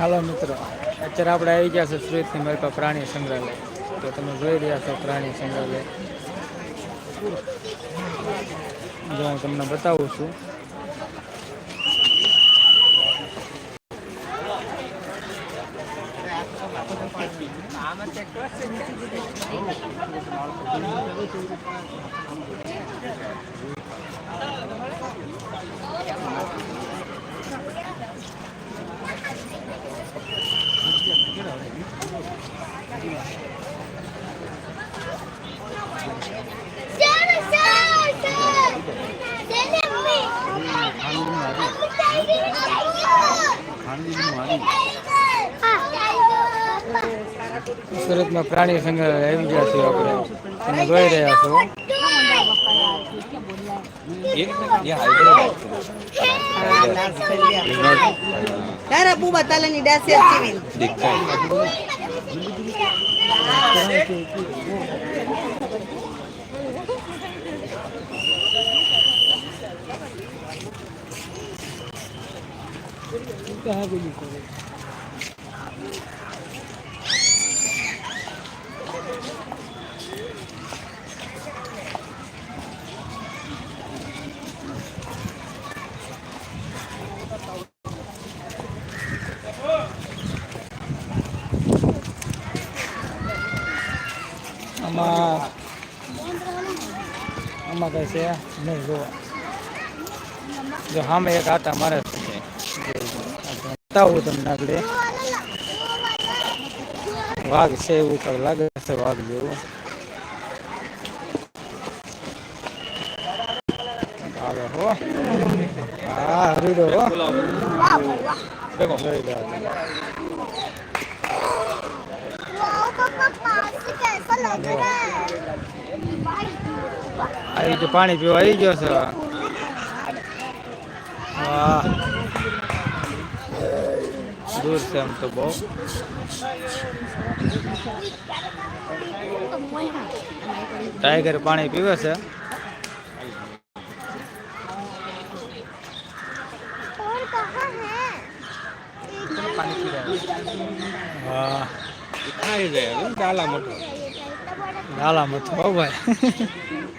હાલો મિત્રો, અત્યારે આપણે આવી ગયા છે સુરતની મારી પ્રાણી સંગ્રહાલય. તો તમે જોઈ રહ્યા છો પ્રાણી સંગ્રહાલય. જો હું તમને બતાવું છું. સુરતમાં પ્રાણી સંગ્રહાલય આવી ગયા છીએ આપણે તમે જોઈ રહ્યા છો Cara buba tala ni 在哈给你说。આમાં કઈ છે નહીં જો જો સામે એક આટા મારે છે બતાવું તમને આગળ વાઘ છે એવું તો લાગે છે વાઘ જેવું આવે હો હા હરીડો હો જોઈ લો તમે. આવી ગયો પાણી પીવા આવી ગયો છે. વાહ. દૂર છે આમ તો બહુ. ટાઈગર પાણી પીવે છે. હા નાલા મત હો ભાઈ મમ્મી આયા ખાલી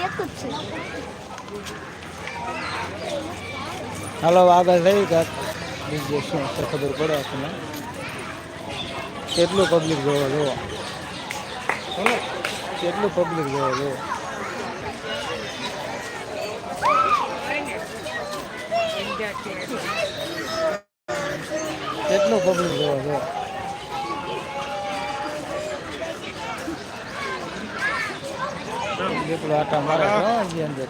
એક જ છે હાલો આગળ લઈ કાક બીજું શું છે ખબર પડે તમને કેટલું પબ્લિક જોવો જોવો કેટલું પબ્લિક જોવા જોવો કેટલું પબ્લિક જોવા જોવો દીપડો આટા મારે છે અંદર.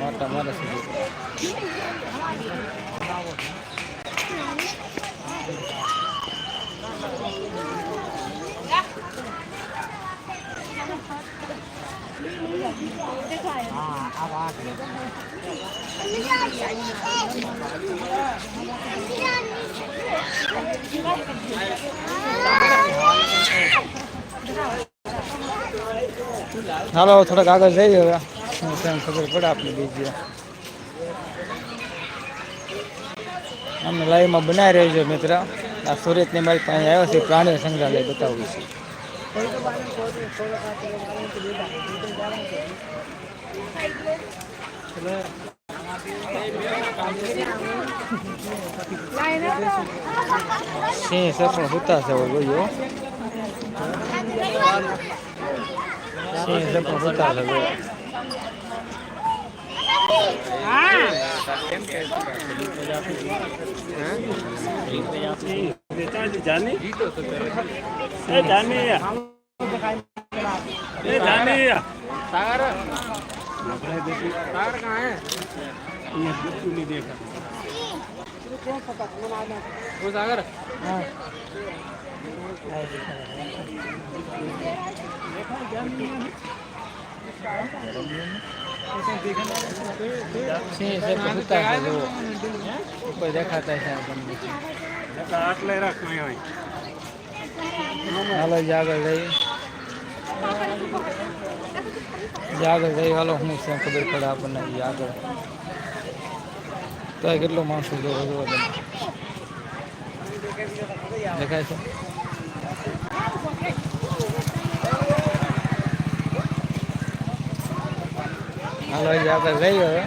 આટા મારે છે. હાલો થોડાક આગળ જઈએ હવે શું છે એમ ખબર પડે આપણે બીજી અમને લાઈવમાં બનાવી રહેજો મિત્ર આ સુરતની મારી પાસે આવ્યો છે પ્રાણી સંગ્રહાલય બતાવું છે కొడుకు బాణం కోతులు చూడకాతులు బాణం తెలియదా ఇతను బాణం Sí, esa profeta se volvió yo. Sí, ese profeta se volvió. Ah. Netaji है? देखा। वो सागर। हाँ देखा है આટલે રાખ અહીં હાલો આગળ જે આગળ જઈએ. હાલો, હું શું ખબર પડે આપણને આગળ. તો કેટલો માણસો જોવો જોવો દેખાય છે? હાલો આગળ રહી હવે.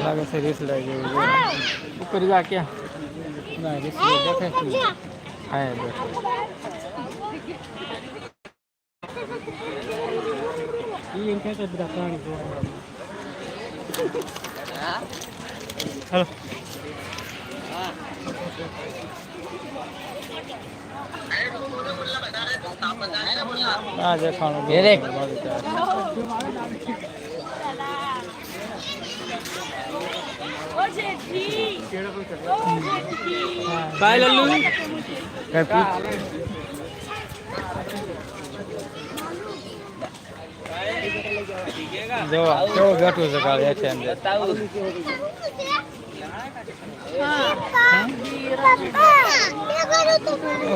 अल्लाह का सीरियस लगे हाँ। ऊपर जा क्या? ઉપર જા ક્યાં ના રીસડું દેખાય છે ને? હા એ બેઠો ઈ એમ કહેતા બધા પ્રાણી જોવા મળે. હાલો હા દેખાણું ઘેરે બાય લલ્લુ કઈ પૂછ જો કેવો બેઠું છે કાલે છે અંદર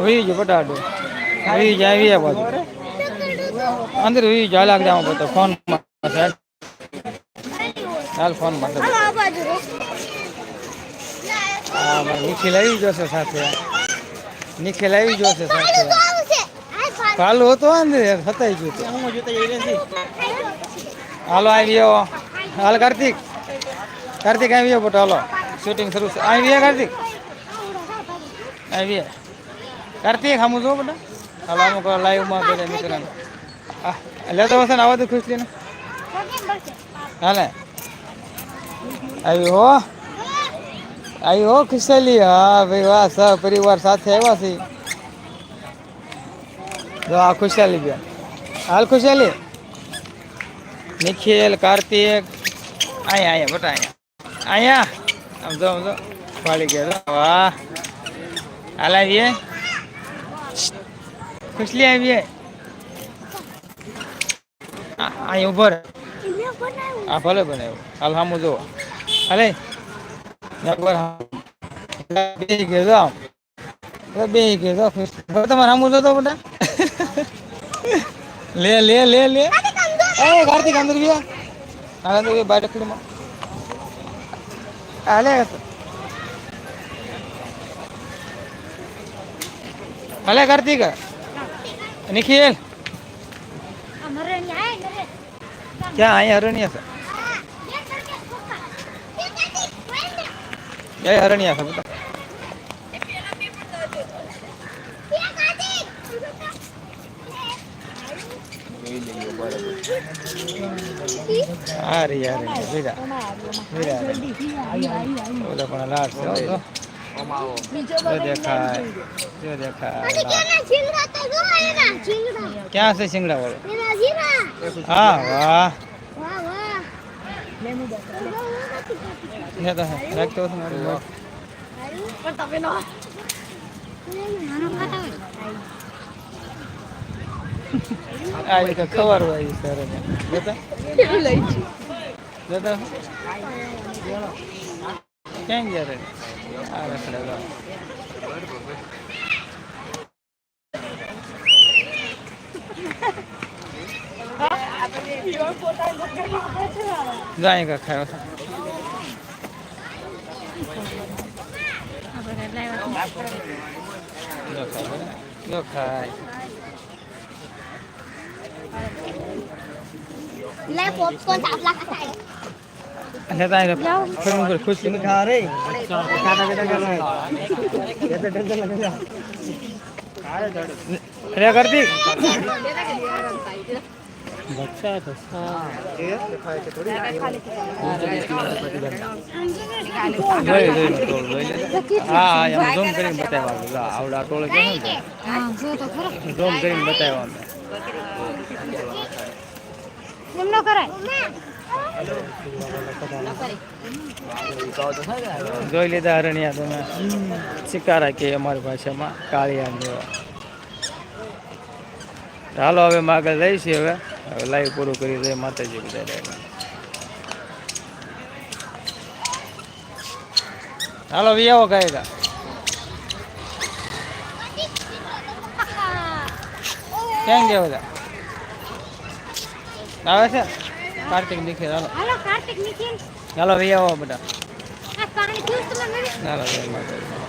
વી જો બટાડો વી જાય વી બાજુ અંદર વી જાય લાગ જાવ તો ફોન માં હાલ ફોન માં હા નિખિલ આવી જશે સાથે. નિખિલ આવી જશે સાથે. કાલું હતો અંદર હતાઈ ગયું હતું. હાલો આવી આવો હાલ કાર્તિક. કાર્તિક આવી ગયો બટ હાલો. શૂટિંગ શરૂ છે. આવી ગયા કાર્તિક? આવી ગયા. કાર્તિક હમું જો બધા હાલો અમુક લાઈવમાં બધા નીકળવાનું આ લેતો હશે ને આવા તો ખુશ થઈને. હાલે. આવી હો. આવી હો ખુશાલી. હા ભાઈ વાહ સહ પરિવાર સાથે આવ્યા છે જો આ ખુશાલી ગયા હાલ ખુશાલી? નિખિલ કાર્તિક. અહીંયા અહીંયા બટા અહીંયા અહીંયા આમ જો આમ જો. વાળી ગયા. વાહ. હાલ આવીએ. ખુશલી આવીએ. અહીં ઊભો રહે. આ ભલે બનાવ્યું. હાલ સામું જુઓ હાલે. બે ગયો જાઓ બે ગયો જાઓ ખુશ હવે તમારે સામું જોતો બધા લે લે લે લે એ કાર્તિક અંદર ગયા હાલ અંદર ગયા બાય ટકડીમાં હાલે હાલે કાર્તિક નિખિલ ક્યાં અહીંયા હરણિયા છે એ હરણિયા છે બધા આ રે યાર વીરા. વીરા ઓલા પણ લાડ છે તો. દેખાય જો દેખાય. ક્યાં છે શિંગડા વાળો? હા વાહ. ને તો હે, રાખતો હતો મારું લોટ. આ એક ખબર હોય સર જોતા જોતા ક્યાં ગયા રે આ રખડે જાય કા ખાયો ખાય પોપકોર્ન આપલા ખાતા અને તારે ફોન પર ખુશ થઈ ખા રે અરે કરતી બચ્ચા તો જોઈ જોઈને ટોળ જોઈ લે હા હા એમ ઝૂમ કરીને બતાવ્યા લા આવડા ટોળે કે ઝૂમ કરીને બતાવ્યા અમે એમ ન કરાય જોઈ લીધા હરણિયા તમે શિકારા કે અમારી ભાષામાં કાળિયા જેવા ચાલો હવે આગળ જઈશી હવે હવે લાઈવ પૂરું કરી દે માતાજી બધા હાલો વિયાવો ગાયગા. ક્યાં ગયા બધા? આવે છે? કાર્તિક નીકળે હાલો. હાલો કાર્તિક નીકળે હાલો વિયાવો બધા. હાલો જય માતાજી.